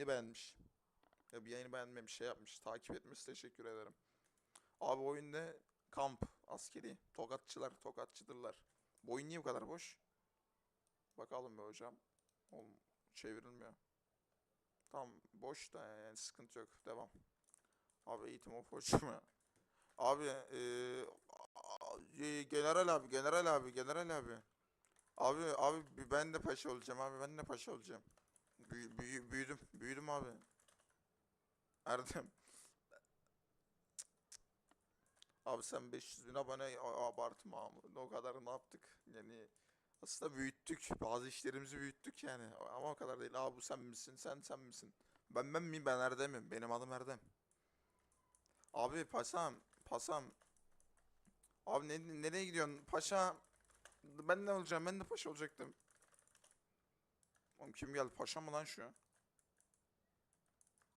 yayını beğenmiş. Ya bir yayını beğenmemiş şey yapmış. Takip etmesi teşekkür ederim. Abi oyunda kamp askeri. Tokatçılar tokatçıdırlar. Bu oyun niye bu kadar boş? Bakalım be hocam. Oğlum çevrilmiyor. Tamam boş da yani sıkıntı yok. Devam. Abi eğitim of hocam. Abi eee, a- e, general abi general abi general abi. Abi abi ben de paşa olacağım abi ben de paşa olacağım. Büyü- büyü- büyüdüm büyüdüm abi. Erdem. Abi sen 500 bin abone abartma abi. O kadar ne yaptık? Yani aslında büyüttük. Bazı işlerimizi büyüttük yani. Ama o kadar değil. Abi bu sen misin? Sen sen misin? Ben ben miyim? Ben Erdem'im. Benim adım Erdem. Abi paşam. Paşam. Abi ne, nereye gidiyorsun? Paşa. Ben ne olacağım? Ben de paşa olacaktım. Kim geldi? Paşa mı lan şu?